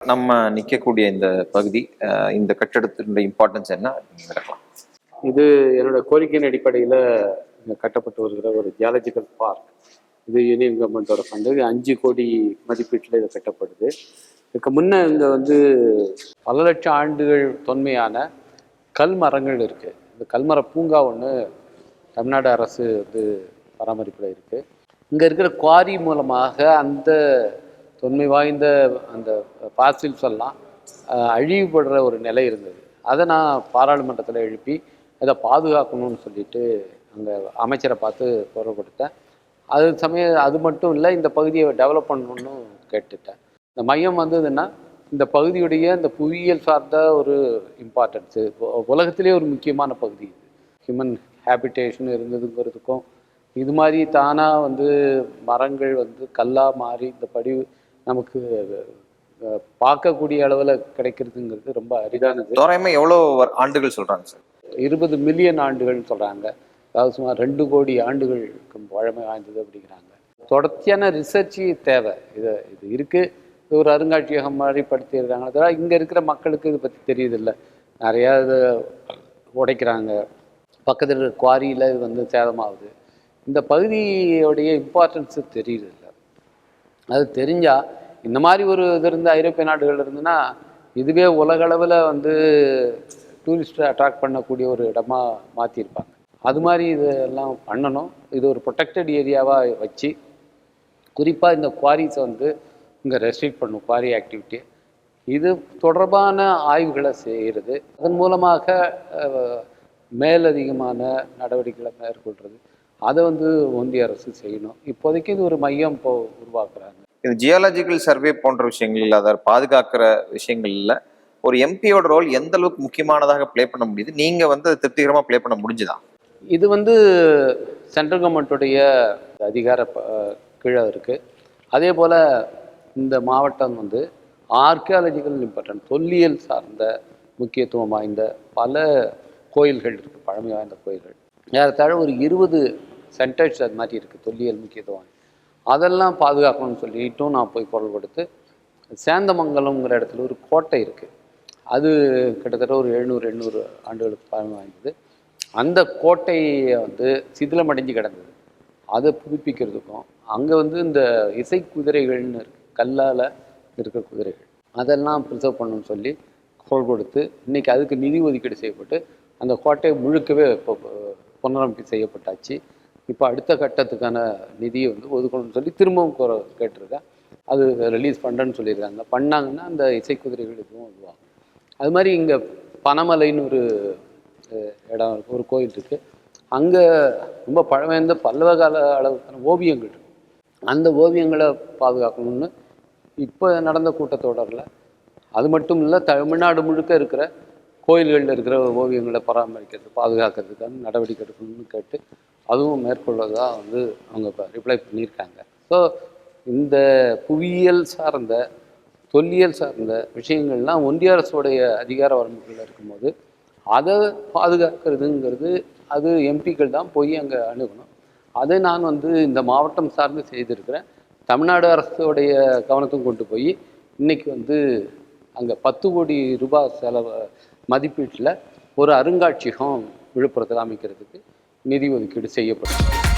நம்ம நிற்கக்கூடிய இந்த பகுதி இந்த கட்டடத்தினுடைய இம்பார்ட்டன்ஸ் என்ன? விளக்கலாம். இது என்னோட கோரிக்கையின் அடிப்படையில் கட்டப்பட்டு வருகிற ஒரு ஜியாலஜிக்கல் பார்க் இது யூனியன் கவர்மெண்ட்டோட ஃபண்டு இது அஞ்சு கோடி மதிப்பீட்டில் இது கட்டப்படுது. இதுக்கு முன்னே இங்கே வந்து பல லட்சம் ஆண்டுகள் தொன்மையான கல் மரங்கள் இருக்குது இந்த கல்மர பூங்கா ஒன்று தமிழ்நாடு அரசு வந்து பராமரிப்பில் இருக்குது இங்கே இருக்கிற குவாரி மூலமாக அந்த தொன்மை வாய்ந்த அந்த பாசில்ஸ் எல்லாம் அழிவுபடுற ஒரு நிலை இருந்தது. அதை நான் பாராளுமன்றத்தில் எழுப்பி அதை பாதுகாக்கணும்னு சொல்லிட்டு அங்கே அமைச்சரை பார்த்து குரல் கொடுத்தேன் அது சமயம் அது மட்டும் இல்லை இந்த பகுதியை டெவலப் பண்ணணும்னு கேட்டுட்டேன். இந்த மையம் வந்ததுன்னா இந்த பகுதியுடைய இந்த புவியியல் சார்ந்த ஒரு இம்பார்ட்டன்ஸு உலகத்திலே ஒரு முக்கியமான பகுதி இது. ஹியூமன் ஹேபிடேஷன் இருந்ததுங்கிறதுக்கும் இது மாதிரி தானாக வந்து மரங்கள் வந்து கல்லாக மாறி இந்த படிவு நமக்கு பார்க்கக்கூடிய அளவில் கிடைக்கிறதுங்கிறது ரொம்ப அரிதானது. தோராயமா எவ்வளவு வர்- ஆண்டுகள் சொல்றாங்க சார்? இருபது மில்லியன் ஆண்டுகள்னு சொல்கிறாங்க அதாவது சுமார் ரெண்டு கோடி ஆண்டுகளுக்கு பழமை வாய்ந்தது அப்படிங்கிறாங்க. தொடர்ச்சியான ரிசர்ச் தேவை. இது இது இருக்குது இது ஒரு அருங்காட்சியகம் மாதிரி படுத்தியிருக்காங்க அதெல்லாம் இங்கே இருக்கிற மக்களுக்கு இதை பற்றி தெரியுதில்ல. நிறையா இது உடைக்கிறாங்க. பக்கத்தில் இருக்கிற குவாரியில் இது வந்து சேதமாகுது. இந்த பகுதியோடைய இம்பார்ட்டன்ஸு தெரியுதில்ல. அது தெரிஞ்சால் இந்த மாதிரி ஒரு இது இருந்து ஐரோப்பிய நாடுகள் இருந்துன்னா இதுவே உலகளவில் வந்து டூரிஸ்ட்டை அட்ராக்ட் பண்ணக்கூடிய ஒரு இடமா மாற்றிருப்பாங்க அது மாதிரி இதெல்லாம் பண்ணணும். இது ஒரு ப்ரொடெக்டட் ஏரியாவாக வச்சு குறிப்பாக இந்த குவாரிஸை வந்து இங்கே ரெஸ்ட்ரிக்ட் பண்ணும் குவாரி ஆக்டிவிட்டி இது தொடர்பான ஆய்வுகளை செய்கிறது அதன் மூலமாக மேலதிகமான நடவடிக்கைகளை மேற்கொள்கிறது அதை வந்து ஒன்றிய அரசு செய்யணும். இப்போதைக்கு இது ஒரு மையம் இப்போ உருவாக்குறாங்க. இது ஜியாலஜிக்கல் சர்வே போன்ற விஷயங்கள் அதை பாதுகாக்கிற விஷயங்கள்ல ஒரு எம்பியோட ரோல் எந்த அளவுக்கு முக்கியமானதாக ப்ளே பண்ண முடியுது? நீங்க வந்து அதை திருப்திகரமா ப்ளே பண்ண முடிஞ்சுதா? இது வந்து சென்ட்ரல் கவர்மெண்ட்டுடைய அதிகார கீழே இருக்குது அதே போல் இந்த மாவட்டம் வந்து ஆர்கியாலஜிக்கல் இம்பார்ட்டன்ட் தொல்லியல் சார்ந்த முக்கியத்துவம் வாய்ந்த பல கோயில்கள் இருக்குது பழமை வாய்ந்த கோயில்கள். ஏறத்தாழ ஒரு இருபது சென்டர்ஸ் அது மாதிரி இருக்குது தொல்லியல் முக்கியத்துவம். அதெல்லாம் பாதுகாக்கணும்னு சொல்லிட்டும் நான் போய் குரல் கொடுத்து சேந்தமங்கலம்ங்கிற இடத்துல ஒரு கோட்டை இருக்குது அது கிட்டத்தட்ட ஒரு எழுநூறு எண்ணூறு ஆண்டுகளுக்கு பழமை வாய்ந்தது அந்த கோட்டையை வந்து சிதிலமடைஞ்சு கிடந்தது. அதை புதுப்பிக்கிறதுக்கும் அங்கே வந்து இந்த இசை குதிரைகள்னு இருக்கு கல்லால் இருக்கிற குதிரைகள். அதெல்லாம் ப்ரிசர்வ் பண்ணணும்னு சொல்லி குரல் கொடுத்து இன்னைக்கு அதுக்கு நிதி ஒதுக்கீடு செய்யப்பட்டு அந்த கோட்டை முழுக்கவே இப்போ புனரமைப்பு செய்யப்பட்டாச்சு. இப்போ அடுத்த கட்டத்துக்கான நிதியை வந்து ஒதுக்கணும்னு சொல்லி திரும்பவும் குற கேட்டிருக்கேன் அது ரிலீஸ் பண்ணுறேன்னு சொல்லியிருக்காங்க. பண்ணாங்கன்னா அந்த இசைக்குதிரைகளுக்கும் இதுவும் இதுவாகும். அது மாதிரி இங்கே பனமலைன்னு ஒரு இடம் இருக்குது ஒரு கோயில் இருக்குது அங்கே ரொம்ப பழமையான பல்லவ கால அளவுக்கான ஓவியங்கள் இருக்கு. அந்த ஓவியங்களை பாதுகாக்கணும்னு இப்போ நடந்த கூட்டத்தொடரில் அது மட்டும் இல்லை தமிழ்நாடு முழுக்க இருக்கிற கோயில்களில் இருக்கிற ஓவியங்களை பராமரிக்கிறது பாதுகாக்கிறதுக்கான நடவடிக்கை எடுக்கணும்னு கேட்டு அதுவும் மேற்கொள்வதாக வந்து அவங்க இப்போ ரிப்ளை பண்ணியிருக்காங்க. ஸோ இந்த புவியியல் சார்ந்த தொல்லியல் சார்ந்த விஷயங்கள்லாம் ஒன்றிய அரசுடைய அதிகார வரம்புகளில் இருக்கும்போது அதை பாதுகாக்கிறதுங்கிறது அது எம்பிக்கள் தான் போய் அங்கே அணுகணும். அதை நான் வந்து இந்த மாவட்டம் சார்ந்து செய்திருக்கிறேன். தமிழ்நாடு அரசுடைய கவனத்தும் கொண்டு போய் இன்றைக்கி வந்து அங்கே பத்து கோடி ரூபாய் செலவு மதிப்பீட்டில் ஒரு அருங்காட்சியகம் விழுப்புரத்தில் அமைக்கிறதுக்கு நிதி ஒதுக்கீடு செய்யப்படும்.